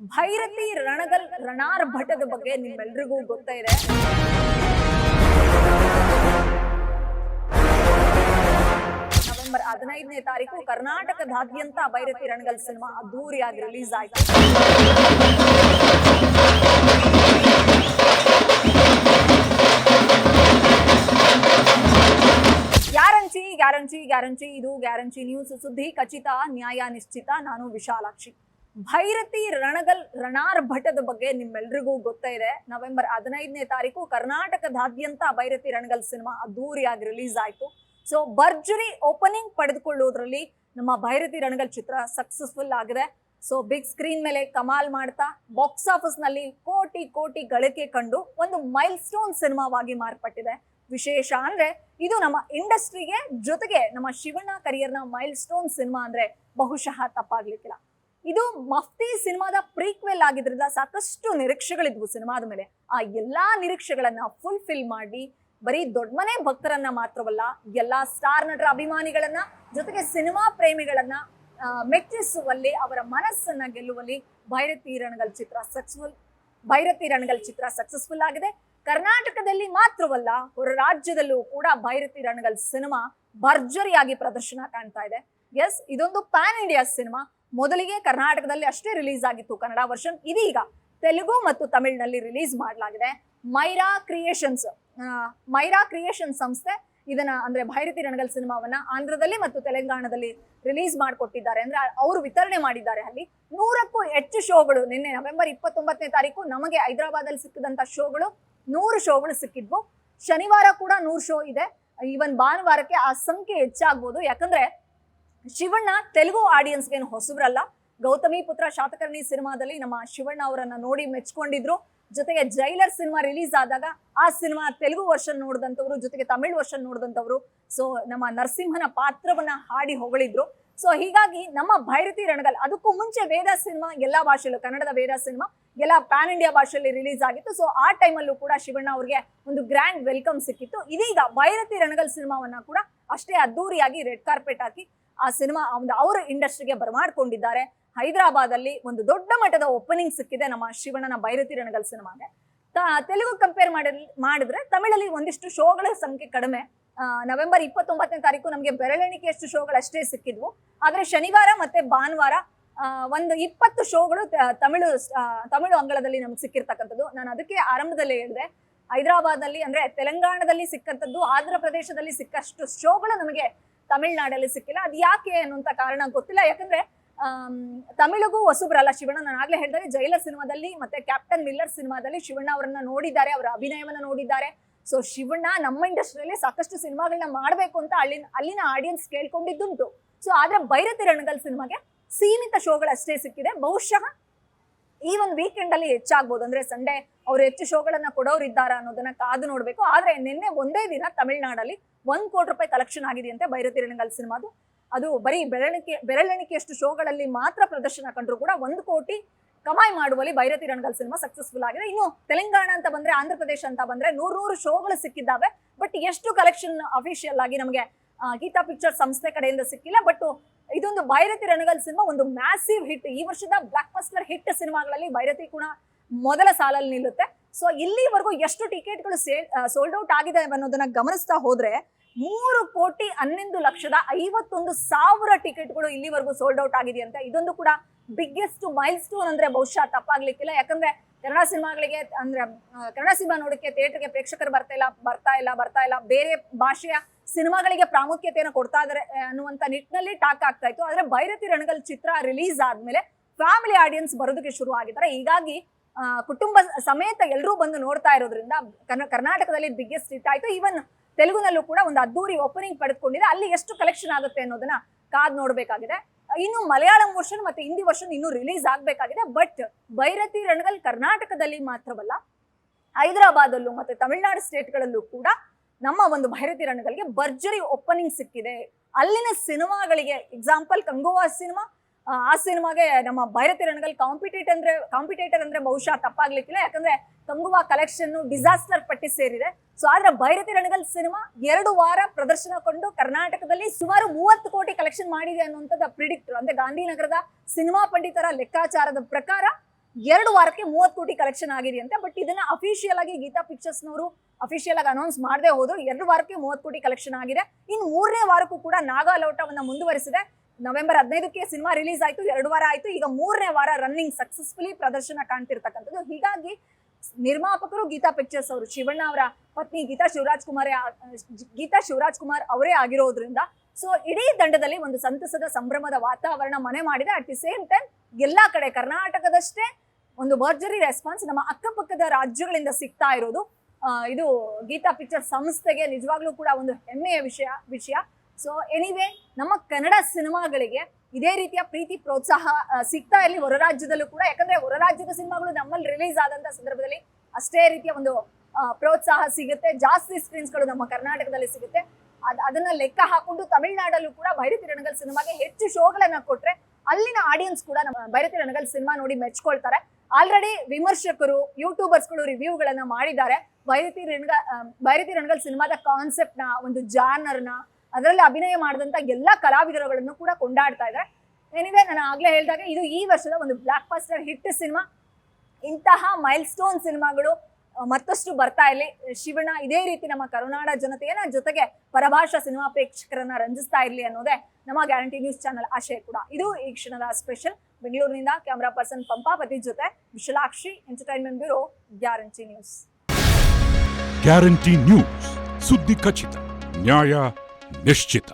ಭೈರತಿ ರಣಗಲ್ ರಣಾರ್ ಭಟದ ಬಗ್ಗೆ ನಿಮ್ಮೆಲ್ರಿಗೂ ಗೊತ್ತಾ ಇದೆ. ನವೆಂಬರ್ ಹದಿನೈದನೇ ತಾರೀಕು ಕರ್ನಾಟಕದಾದ್ಯಂತ ಭೈರತಿ ರಣಗಲ್ ಸಿನಿಮಾ ಅದ್ದೂರಿಯಾಗಿ ರಿಲೀಸ್ ಆಯಿತು. ಗ್ಯಾರಂಟಿ ಗ್ಯಾರಂಟಿ ಗ್ಯಾರಂಟಿ, ಇದು ಗ್ಯಾರಂಟಿ ನ್ಯೂಸ್ ಸುದ್ದಿ ಖಚಿತ, ನ್ಯಾಯ ನಿಶ್ಚಿತ, ನಾನು ವಿಶಾಲಾಕ್ಷಿ. ಭೈರತಿ ರಣಗಲ್ ರಣಾರ್ ಭಟದ ಬಗ್ಗೆ ನಿಮ್ಮೆಲ್ರಿಗೂ ಗೊತ್ತೇ ಇದೆ. ನವೆಂಬರ್ ಹದಿನೈದನೇ ತಾರೀಕು ಕರ್ನಾಟಕದಾದ್ಯಂತ ಭೈರತಿ ರಣಗಲ್ ಸಿನಿಮಾ ಅದ್ದೂರಿಯಾಗಿ ರಿಲೀಸ್ ಆಯಿತು. ಸೊ ಭರ್ಜರಿ ಓಪನಿಂಗ್ ಪಡೆದುಕೊಳ್ಳುವುದರಲ್ಲಿ ನಮ್ಮ ಭೈರತಿ ರಣಗಲ್ ಚಿತ್ರ ಸಕ್ಸಸ್ಫುಲ್ ಆಗಿದೆ. ಸೊ ಬಿಗ್ ಸ್ಕ್ರೀನ್ ಮೇಲೆ ಕಮಾಲ್ ಮಾಡ್ತಾ ಬಾಕ್ಸ್ ಆಫೀಸ್ನಲ್ಲಿ ಕೋಟಿ ಕೋಟಿ ಗಳಿಕೆ ಕಂಡು ಒಂದು ಮೈಲ್ ಸ್ಟೋನ್ ಸಿನಿಮಾವಾಗಿ ಮಾರ್ಪಟ್ಟಿದೆ. ವಿಶೇಷ ಅಂದ್ರೆ ಇದು ನಮ್ಮ ಇಂಡಸ್ಟ್ರಿಗೆ ಜೊತೆಗೆ ನಮ್ಮ ಶಿವಣ್ಣ ಕರಿಯರ್ನ ಮೈಲ್ ಸ್ಟೋನ್ ಸಿನಿಮಾ ಅಂದ್ರೆ ಬಹುಶಃ ತಪ್ಪಾಗ್ಲಿಕ್ಕಿಲ್ಲ. ಇದು ಮಫ್ತಿ ಸಿನಿಮಾದ ಪ್ರೀಕ್ವೆಲ್ ಆಗಿದ್ರಿಂದ ಸಾಕಷ್ಟು ನಿರೀಕ್ಷೆಗಳಿದ್ವು ಸಿನಿಮಾದ ಮೇಲೆ. ಆ ಎಲ್ಲಾ ನಿರೀಕ್ಷೆಗಳನ್ನ ಫುಲ್ಫಿಲ್ ಮಾಡಿ, ಬರೀ ದೊಡ್ಡ ಮನೆ ಭಕ್ತರನ್ನ ಮಾತ್ರವಲ್ಲ, ಎಲ್ಲಾ ಸ್ಟಾರ್ ನಟರ ಅಭಿಮಾನಿಗಳನ್ನ, ಜೊತೆಗೆ ಸಿನಿಮಾ ಪ್ರೇಮಿಗಳನ್ನ ಮೆಚ್ಚಿಸುವಲ್ಲಿ, ಅವರ ಮನಸ್ಸನ್ನ ಗೆಲ್ಲುವಲ್ಲಿ ಭೈರತಿ ರಣಗಲ್ ಚಿತ್ರ ಸಕ್ಸಸ್ಫುಲ್ ಭೈರತಿ ರಣಗಲ್ ಚಿತ್ರ ಸಕ್ಸಸ್ಫುಲ್ ಆಗಿದೆ. ಕರ್ನಾಟಕದಲ್ಲಿ ಮಾತ್ರವಲ್ಲ, ಹೊರ ರಾಜ್ಯದಲ್ಲೂ ಕೂಡ ಭೈರತಿ ರಣಗಲ್ ಸಿನಿಮಾ ಭರ್ಜರಿಯಾಗಿ ಪ್ರದರ್ಶನ ಕಾಣ್ತಾ ಇದೆ. ಎಸ್ ಇದೊಂದು ಪ್ಯಾನ್ ಇಂಡಿಯಾ ಸಿನಿಮಾ ಮೊದಲಿಗೆ ಕರ್ನಾಟಕದಲ್ಲಿ ಅಷ್ಟೇ ರಿಲೀಸ್ ಆಗಿತ್ತು ಕನ್ನಡ ವರ್ಷನ್ ಇದೀಗ ತೆಲುಗು ಮತ್ತು ತಮಿಳಿನಲ್ಲಿ ರಿಲೀಸ್ ಮಾಡಲಾಗಿದೆ. ಮೈರಾ ಕ್ರಿಯೇಷನ್ಸ್ ಮೈರಾ ಕ್ರಿಯೇಷನ್ ಸಂಸ್ಥೆ ಇದನ್ನ ಅಂದ್ರೆ ಭೈರತಿ ರಣಗಲ್ ಸಿನಿಮಾವನ್ನ ಆಂಧ್ರದಲ್ಲಿ ಮತ್ತು ತೆಲಂಗಾಣದಲ್ಲಿ ರಿಲೀಸ್ ಮಾಡಿಕೊಟ್ಟಿದ್ದಾರೆ. ಅಂದ್ರೆ ಅವರು ವಿತರಣೆ ಮಾಡಿದ್ದಾರೆ ಅಲ್ಲಿ. ನೂರಕ್ಕೂ ಹೆಚ್ಚು ಶೋಗಳು ನಿನ್ನೆ ನವೆಂಬರ್ ಇಪ್ಪತ್ತೊಂಬತ್ತನೇ ತಾರೀಕು ನಮಗೆ ಹೈದರಾಬಾದಲ್ಲಿ ಸಿಕ್ಕಿದಂತ ಶೋಗಳು ನೂರು ಶೋಗಳು ಸಿಕ್ಕಿದ್ವು. ಶನಿವಾರ ಕೂಡ ನೂರು ಶೋ ಇದೆ. ಈವನ್ ಭಾನುವಾರಕ್ಕೆ ಆ ಸಂಖ್ಯೆ ಹೆಚ್ಚಾಗ್ಬೋದು. ಯಾಕಂದ್ರೆ ಶಿವಣ್ಣ ತೆಲುಗು ಆಡಿಯನ್ಸ್ಗೆ ಏನು ಹೊಸಬ್ರಲ್ಲ? ಗೌತಮಿ ಪುತ್ರ ಶಾತಕರ್ಣಿ ಸಿನಿಮಾದಲ್ಲಿ ನಮ್ಮ ಶಿವಣ್ಣ ಅವರನ್ನ ನೋಡಿ ಮೆಚ್ಕೊಂಡಿದ್ರು. ಜೊತೆಗೆ ಜೈಲರ್ ಸಿನಿಮಾ ರಿಲೀಸ್ ಆದಾಗ ಆ ಸಿನಿಮಾ ತೆಲುಗು ವರ್ಷನ್ ನೋಡಿದಂಥವ್ರು, ಜೊತೆಗೆ ತಮಿಳ್ ವರ್ಷನ್ ನೋಡಿದಂಥವ್ರು. ಸೊ ನಮ್ಮ ನರಸಿಂಹನ ಪಾತ್ರವನ್ನ ಹಾಡಿ ಹೊಗಳಿದ್ರು. ಸೊ ಹೀಗಾಗಿ ನಮ್ಮ ಭೈರತಿ ರಣಗಲ್, ಅದಕ್ಕೂ ಮುಂಚೆ ವೇದ ಸಿನಿಮಾ, ಎಲ್ಲಾ ಭಾಷೆಯಲ್ಲೂ, ಕನ್ನಡದ ವೇದ ಸಿನಿಮಾ, ಎಲ್ಲ ಪ್ಯಾನ್ ಇಂಡಿಯಾ ಭಾಷೆಯಲ್ಲಿ ರಿಲೀಸ್ ಆಗಿತ್ತು. ಸೊ ಆ ಟೈಮಲ್ಲೂ ಕೂಡ ಶಿವಣ್ಣ ಅವರಿಗೆ ಒಂದು ಗ್ರ್ಯಾಂಡ್ ವೆಲ್ಕಮ್ ಸಿಕ್ಕಿತ್ತು. ಇದೀಗ ಭೈರತಿ ರಣಗಲ್ ಸಿನಿಮಾವನ್ನ ಕೂಡ ಅಷ್ಟೇ ಅದ್ದೂರಿಯಾಗಿ ರೆಡ್ ಕಾರ್ಪೆಟ್ ಹಾಕಿ ಆ ಸಿನಿಮಾ ಒಂದು ಅವರ ಇಂಡಸ್ಟ್ರಿಗೆ ಬರಮಾಡ್ಕೊಂಡಿದ್ದಾರೆ. ಹೈದರಾಬಾದಲ್ಲಿ ಒಂದು ದೊಡ್ಡ ಮಟ್ಟದ ಓಪನಿಂಗ್ ಸಿಕ್ಕಿದೆ ನಮ್ಮ ಶಿವಣ್ಣನ ಭೈರತಿ ರಣಗಲ್ ಸಿನಿಮಾಗೆ. ತೆಲುಗು ಕಂಪೇರ್ ಮಾಡಿ ಮಾಡಿದ್ರೆ ತಮಿಳಲ್ಲಿ ಒಂದಿಷ್ಟು ಶೋಗಳ ಸಂಖ್ಯೆ ಕಡಿಮೆ. ನವೆಂಬರ್ ಇಪ್ಪತ್ತೊಂಬತ್ತನೇ ತಾರೀಕು ನಮಗೆ ಬೆರಳೆಣಿಕೆಯಷ್ಟು ಶೋಗಳಷ್ಟೇ ಸಿಕ್ಕಿದ್ವು. ಆದರೆ ಶನಿವಾರ ಮತ್ತೆ ಭಾನುವಾರ ಒಂದು ಇಪ್ಪತ್ತು ಶೋಗಳು ತಮಿಳು ತಮಿಳು ಅಂಗಳದಲ್ಲಿ ನಮ್ಗೆ ಸಿಕ್ಕಿರ್ತಕ್ಕಂಥದ್ದು. ನಾನು ಅದಕ್ಕೆ ಆರಂಭದಲ್ಲೇ ಹೇಳಿದೆ. ಹೈದರಾಬಾದಲ್ಲಿ ಅಂದ್ರೆ ತೆಲಂಗಾಣದಲ್ಲಿ ಸಿಕ್ಕಂಥದ್ದು, ಆಂಧ್ರ ಪ್ರದೇಶದಲ್ಲಿ ಸಿಕ್ಕಷ್ಟು ಶೋಗಳು ನಮಗೆ ತಮಿಳ್ನಾಡಲ್ಲಿ ಸಿಕ್ಕಿಲ್ಲ. ಅದು ಯಾಕೆ ಅನ್ನುವಂಥ ಕಾರಣ ಗೊತ್ತಿಲ್ಲ. ಯಾಕಂದ್ರೆ ತಮಿಳಿಗೂ ಹೊಸಬ್ರಲ್ಲ ಶಿವಣ್ಣ. ನಾನು ಆಗ್ಲೇ ಹೇಳಿದಾಗ ಜೈಲ ಸಿನಿಮಾದಲ್ಲಿ ಮತ್ತೆ ಕ್ಯಾಪ್ಟನ್ ಮಿಲ್ಲರ್ ಸಿನಿಮಾದಲ್ಲಿ ಶಿವಣ್ಣ ಅವರನ್ನ ನೋಡಿದ್ದಾರೆ. ಅವರ ಅಭಿನಯವನ್ನ ನೋಡಿದ್ದಾರೆ. ಸೊ ಶಿವಣ್ಣ ನಮ್ಮ ಇಂಡಸ್ಟ್ರಿಯಲ್ಲಿ ಸಾಕಷ್ಟು ಸಿನಿಮಾಗಳನ್ನ ಮಾಡಬೇಕು ಅಂತ ಅಲ್ಲಿನ ಅಲ್ಲಿನ ಆಡಿಯನ್ಸ್ ಕೇಳ್ಕೊಂಡಿದ್ದುಂಟು. ಸೊ ಆದ್ರೆ ಬೈರತಿ ರಣಗಲ್ ಸಿನಿಮಾಗೆ ಸೀಮಿತ ಶೋಗಳಷ್ಟೇ ಸಿಕ್ಕಿದೆ. ಬಹುಶಃ ಈ ಒಂದು ವೀಕೆಂಡ್ ಅಲ್ಲಿ ಹೆಚ್ಚಾಗ್ಬೋದು. ಅಂದ್ರೆ ಸಂಡೇ ಅವ್ರು ಹೆಚ್ಚು ಶೋಗಳನ್ನ ಕೊಡೋರು ಇದ್ದಾರಾ ಅನ್ನೋದನ್ನ ಕಾದು ನೋಡ್ಬೇಕು. ಆದ್ರೆ ನಿನ್ನೆ ಒಂದೇ ದಿನ ತಮಿಳ್ನಾಡಲ್ಲಿ ಒಂದ್ ಕೋಟಿ ರೂಪಾಯಿ ಕಲೆಕ್ಷನ್ ಆಗಿದೆಯಂತೆ ಭೈರತಿ ರಣಗಲ್ ಸಿನಿಮಾದು. ಅದು ಬರೀ ಬೆರಳಿಕೆ, ಬೆರಳೆಣಿಕೆಯಷ್ಟು ಶೋಗಳಲ್ಲಿ ಮಾತ್ರ ಪ್ರದರ್ಶನ ಕಂಡ್ರು ಕೂಡ ಒಂದು ಕೋಟಿ ಕಮಾಯಿ ಮಾಡುವಲ್ಲಿ ಭೈರತಿ ರಣಗಲ್ ಸಿನಿಮಾ ಸಕ್ಸಸ್ಫುಲ್ ಆಗಿದೆ. ಇನ್ನು ತೆಲಂಗಾಣ ಅಂತ ಬಂದ್ರೆ, ಆಂಧ್ರ ಪ್ರದೇಶ ಅಂತ ಬಂದ್ರೆ ನೂರು ನೂರು ಶೋಗಳು ಸಿಕ್ಕಿದ್ದಾವೆ. ಬಟ್ ಎಷ್ಟು ಕಲೆಕ್ಷನ್ ಅಫಿಷಿಯಲ್ ಆಗಿ ನಮಗೆ ಗೀತಾ ಪಿಕ್ಚರ್ ಸಂಸ್ಥೆ ಕಡೆಯಿಂದ ಸಿಕ್ಕಿಲ್ಲ ಬಟ್ ಇದೊಂದು ಭೈರತಿ ರಣಗಲ್ ಸಿನಿಮಾ, ಒಂದು ಮ್ಯಾಸಿವ್ ಹಿಟ್ ಈ ವರ್ಷದ ಬ್ಲಾಕ್ ಬಸ್ಟರ್ ಹಿಟ್ ಸಿನಿಮಾಗಳಲ್ಲಿ ಭೈರತಿ ಕೂಡ ಮೊದಲ ಸಾಲಲ್ಲಿ ನಿಲ್ಲುತ್ತೆ. ಸೊ ಇಲ್ಲಿವರೆಗೂ ಎಷ್ಟು ಟಿಕೆಟ್ಗಳು ಸೇಲ್ ಸೋಲ್ಡ್ ಔಟ್ ಆಗಿದೆ ಅನ್ನೋದನ್ನ ಗಮನಿಸ್ತಾ ಹೋದ್ರೆ, ಮೂರು ಕೋಟಿ ಹನ್ನೊಂದು ಲಕ್ಷದ ಐವತ್ತೊಂದು ಸಾವಿರ ಟಿಕೆಟ್ಗಳು ಇಲ್ಲಿವರೆಗೂ ಸೋಲ್ಡ್ ಔಟ್ ಆಗಿದೆಯಂತೆ. ಇದೊಂದು ಕೂಡ ಬಿಗ್ಗೆಸ್ಟ್ ಮೈಲ್ ಸ್ಟೋನ್ ಅಂದ್ರೆ ಬಹುಶಃ ತಪ್ಪಾಗ್ಲಿಕ್ಕಿಲ್ಲ. ಯಾಕಂದ್ರೆ ಕನ್ನಡ ಸಿನಿಮಾಗಳಿಗೆ ಅಂದ್ರೆ ಕನ್ನಡ ಸಿನಿಮಾ ನೋಡಕ್ಕೆ ಥಿಯೇಟರ್ಗೆ ಪ್ರೇಕ್ಷಕರು ಬರ್ತಾ ಇಲ್ಲ ಬರ್ತಾ ಇಲ್ಲ ಬರ್ತಾ ಇಲ್ಲ. ಬೇರೆ ಭಾಷೆಯ ಸಿನಿಮಾಗಳಿಗೆ ಪ್ರಾಮುಖ್ಯತೆಯನ್ನು ಕೊಡ್ತಾ ಇದಾರೆ ಅನ್ನುವಂಥ ನಿಟ್ಟಿನಲ್ಲಿ ಟಾಕ್ ಆಗ್ತಾ ಇತ್ತು. ಆದ್ರೆ ಭೈರತಿ ರಣಗಲ್ ಚಿತ್ರ ರಿಲೀಸ್ ಆದ್ಮೇಲೆ ಫ್ಯಾಮಿಲಿ ಆಡಿಯನ್ಸ್ ಬರೋದಕ್ಕೆ ಶುರು ಆಗಿದ್ದಾರೆ. ಹೀಗಾಗಿ ಕುಟುಂಬ ಸಮೇತ ಎಲ್ಲರೂ ಬಂದು ನೋಡ್ತಾ ಇರೋದ್ರಿಂದ ಕರ್ನ- ಕರ್ನಾಟಕದಲ್ಲಿ ಬಿಗ್ಗೆಸ್ಟ್ ಹಿಟ್ ಆಯ್ತು. ಈವನ್ ತೆಲುಗುನಲ್ಲೂ ಕೂಡ ಒಂದು ಅದ್ದೂರಿ ಓಪನಿಂಗ್ ಪಡೆದುಕೊಂಡಿದೆ. ಅಲ್ಲಿ ಎಷ್ಟು ಕಲೆಕ್ಷನ್ ಆಗುತ್ತೆ ಅನ್ನೋದನ್ನ ಕಾದ್ ನೋಡ್ಬೇಕಾಗಿದೆ. ಇನ್ನು ಮಲಯಾಳಂ ವರ್ಷನ್ ಮತ್ತೆ ಹಿಂದಿ ವರ್ಷನ್ ಇನ್ನೂ ರಿಲೀಸ್ ಆಗಬೇಕಾಗಿದೆ. ಬಟ್ ಭೈರತಿ ರಣಗಲ್ ಕರ್ನಾಟಕದಲ್ಲಿ ಮಾತ್ರವಲ್ಲ, ಹೈದರಾಬಾದಲ್ಲೂ ಮತ್ತೆ ತಮಿಳುನಾಡು ಸ್ಟೇಟ್ಗಳಲ್ಲೂ ಕೂಡ ನಮ್ಮ ಒಂದು ಭೈರತಿ ರಣಗಲ್ಗೆ ಭರ್ಜರಿ ಓಪನಿಂಗ್ ಸಿಕ್ಕಿದೆ. ಅಲ್ಲಿನ ಸಿನಿಮಾಗಳಿಗೆ ಎಕ್ಸಾಂಪಲ್ ಕಂಗೋವಾ ಸಿನಿಮಾ ಆ, ಸಿನಿಮಾಗೆ ನಮ್ಮ ಭೈರತಿ ರಣಗಲ್ ಕಾಂಪಿಟೇಟ್ ಅಂದ್ರೆ ಕಾಂಪಿಟೇಟರ್ ಅಂದ್ರೆ ಬಹುಶಃ ತಪ್ಪಾಗ್ಲಿಕ್ಕಿಲ್ಲ. ಯಾಕಂದ್ರೆ ತಂಗುವ ಕಲೆಕ್ಷನ್ ಡಿಸಾಸ್ಟರ್ ಪಟ್ಟಿ ಸೇರಿದೆ. ಸೊ ಆದ್ರೆ ಭೈರತಿ ರಣಗಲ್ ಸಿನಿಮಾ ಎರಡು ವಾರ ಪ್ರದರ್ಶನಗೊಂಡು ಕರ್ನಾಟಕದಲ್ಲಿ ಸುಮಾರು ಮೂವತ್ತು ಕೋಟಿ ಕಲೆಕ್ಷನ್ ಮಾಡಿದೆ ಅನ್ನುವಂಥದ್ದು ಪ್ರಿಡಿಕ್ಟ್ ಅಂದ್ರೆ ಗಾಂಧಿನಗರದ ಸಿನಿಮಾ ಪಂಡಿತರ ಲೆಕ್ಕಾಚಾರದ ಪ್ರಕಾರ ಎರಡು ವಾರಕ್ಕೆ ಮೂವತ್ತು ಕೋಟಿ ಕಲೆಕ್ಷನ್ ಆಗಿದೆಯಂತೆ. ಬಟ್ ಇದನ್ನ ಅಫಿಷಿಯಲ್ ಆಗಿ ಗೀತಾ ಪಿಕ್ಚರ್ಸ್ನವರು ಅಫಿಷಿಯಲ್ ಆಗಿ ಅನೌನ್ಸ್ ಮಾಡದೆ ಹೋದ್ರು. ಎರಡು ವಾರಕ್ಕೆ ಮೂವತ್ತು ಕೋಟಿ ಕಲೆಕ್ಷನ್ ಆಗಿದೆ. ಇನ್ನು ಮೂರನೇ ವಾರಕ್ಕೂ ಕೂಡ ನಾಗಾಲೋಟವನ್ನ ಮುಂದುವರಿಸಿದೆ. ನವೆಂಬರ್ ಹದಿನೈದಕ್ಕೆ ಸಿನಿಮಾ ರಿಲೀಸ್ ಆಯ್ತು, ಎರಡು ವಾರ ಆಯ್ತು. ಈಗ ಮೂರನೇ ವಾರ ರನ್ನಿಂಗ್ ಸಕ್ಸಸ್ಫುಲಿ ಪ್ರದರ್ಶನ ಕಾಣ್ತಿರ್ತಕ್ಕಂಥದ್ದು. ಹೀಗಾಗಿ ನಿರ್ಮಾಪಕರು ಗೀತಾ ಪಿಕ್ಚರ್ಸ್ ಅವರು, ಶಿವಣ್ಣ ಅವರ ಪತ್ನಿ ಗೀತಾ ಶಿವರಾಜ್ ಕುಮಾರ್ ಗೀತಾ ಶಿವರಾಜ್ ಕುಮಾರ್ ಅವರೇ ಆಗಿರೋದ್ರಿಂದ ಸೊ, ಇಡೀ ದಂಡದಲ್ಲಿ ಒಂದು ಸಂತಸದ ಸಂಭ್ರಮದ ವಾತಾವರಣ ಮನೆ ಮಾಡಿದೆ. ಅಟ್ ದಿ ಸೇಮ್ ಟೈಮ್ ಎಲ್ಲಾ ಕಡೆ ಕರ್ನಾಟಕದಷ್ಟೇ ಒಂದು ಭರ್ಜರಿ ರೆಸ್ಪಾನ್ಸ್ ನಮ್ಮ ಅಕ್ಕಪಕ್ಕದ ರಾಜ್ಯಗಳಿಂದ ಸಿಗ್ತಾ ಇರೋದು. ಇದು ಗೀತಾ ಪಿಕ್ಚರ್ ಸಂಸ್ಥೆಗೆ ನಿಜವಾಗ್ಲೂ ಕೂಡ ಒಂದು ಹೆಮ್ಮೆಯ ವಿಷಯ ವಿಷಯ. ಸೊ ಎನಿವೆ ನಮ್ಮ ಕನ್ನಡ ಸಿನಿಮಾಗಳಿಗೆ ಇದೇ ರೀತಿಯ ಪ್ರೀತಿ, ಪ್ರೋತ್ಸಾಹ ಸಿಗ್ತಾ ಇರಲಿ ಹೊರ ರಾಜ್ಯದಲ್ಲೂ ಕೂಡ. ಯಾಕಂದ್ರೆ ಹೊರ ರಾಜ್ಯದ ಸಿನಿಮಾಗಳು ನಮ್ಮಲ್ಲಿ ರಿಲೀಸ್ ಆದಂತ ಸಂದರ್ಭದಲ್ಲಿ ಅಷ್ಟೇ ರೀತಿಯ ಒಂದು ಪ್ರೋತ್ಸಾಹ ಸಿಗುತ್ತೆ. ಜಾಸ್ತಿ ಸ್ಕ್ರೀನ್ಸ್ಗಳು ನಮ್ಮ ಕರ್ನಾಟಕದಲ್ಲಿ ಸಿಗುತ್ತೆ. ಅದ್, ಅದನ್ನ ಲೆಕ್ಕ ಹಾಕೊಂಡು ತಮಿಳುನಾಡಲ್ಲೂ ಕೂಡ ಭೈರತಿ ರಣಗಲ್ ಸಿನಿಮಾಗೆ ಹೆಚ್ಚು ಶೋಗಳನ್ನ ಕೊಟ್ರೆ ಅಲ್ಲಿನ ಆಡಿಯನ್ಸ್ ಕೂಡ ನಮ್ಮ ಭೈರತಿ ರಣಗಲ್ ಸಿನಿಮಾ ನೋಡಿ ಮೆಚ್ಕೊಳ್ತಾರೆ. ಆಲ್ರೆಡಿ ವಿಮರ್ಶಕರು ಯೂಟ್ಯೂಬರ್ಸ್ಗಳು ರಿವ್ಯೂಗಳನ್ನ ಮಾಡಿದ್ದಾರೆ. ಭೈರತಿ ರಣಗ ಭೈರತಿ ರಣಗಲ್ ಸಿನಿಮಾದ ಕಾನ್ಸೆಪ್ಟ್ನ, ಒಂದು ಜಾನರ್ನ ಅದರಲ್ಲಿ ಅಭಿನಯ ಮಾಡಿದಂತ ಎಲ್ಲಾ ಕಲಾವಿದರುಗಳನ್ನು ಕೂಡ ಕೊಂಡಾಡ್ತಾ ಇದ್ದಾರೆ. ಏನಿದೆ? ನಾನು ಆಗ್ಲೇ ಹೇಳಿದಾಗ ಇದು ಈ ವರ್ಷದ ಒಂದು ಬ್ಲಾಕ್ ಬಸ್ಟರ್ ಹಿಟ್ ಸಿನಿಮಾ. ಇಂತಹ ಮೈಲ್ ಸ್ಟೋನ್ ಸಿನಿಮಾಗಳು ಮತ್ತಷ್ಟು ಬರ್ತಾ ಇರಲಿ. ಶಿವಣ್ಣ ಇದೇ ರೀತಿ ನಮ್ಮ ಕರುನಾಡ ಜನತೆಯನ್ನ ಜೊತೆಗೆ ಪರಭಾಷಾ ಸಿನಿಮಾ ಪ್ರೇಕ್ಷಕರನ್ನ ರಂಜಿಸ್ತಾ ಇರಲಿ ಅನ್ನೋದೇ ನಮ್ಮ ಗ್ಯಾರಂಟಿ ನ್ಯೂಸ್ ಚಾನಲ್ ಆಶಯ ಕೂಡ. ಇದು ಈ ಕ್ಷಣದ ಸ್ಪೆಷಲ್ ಬೆಂಗಳೂರಿನಿಂದ ಕ್ಯಾಮರಾ ಪರ್ಸನ್ ಪಂಪಾಪತಿ ಜೊತೆ Vishalakshi entertainment bureau guarantee news guarantee news ಸುದ್ದಿ ಖಚಿತ, ನ್ಯಾಯ ನಿಶ್ಚಿತ